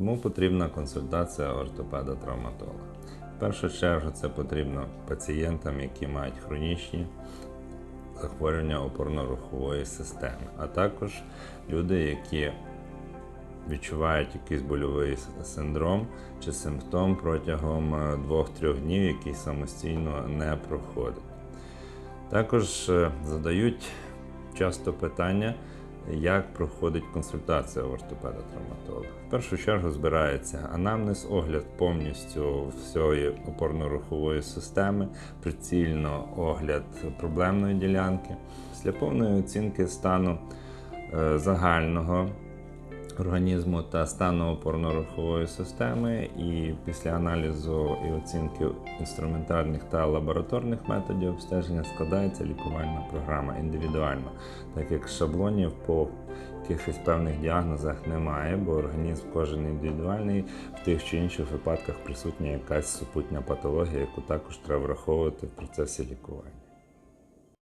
Кому потрібна консультація ортопеда-травматолога? В першу чергу це потрібно пацієнтам, які мають хронічні захворювання опорно-рухової системи, а також люди, які відчувають якийсь больовий синдром чи симптом протягом 2-3 днів, який самостійно не проходить. Також е, задають часто питання, як проходить консультація в ортопеда-травматолога. В першу чергу збирається анамнез, огляд повністю всієї опорно-рухової системи, прицільно огляд проблемної ділянки. Після повної оцінки стану е, загального організму та стану опорно-рухової системи, і після аналізу і оцінки інструментальних та лабораторних методів обстеження складається лікувальна програма індивідуально, так як шаблонів по якихось певних діагнозах немає, бо організм кожен індивідуальний, в тих чи інших випадках присутня якась супутня патологія, яку також треба враховувати в процесі лікування.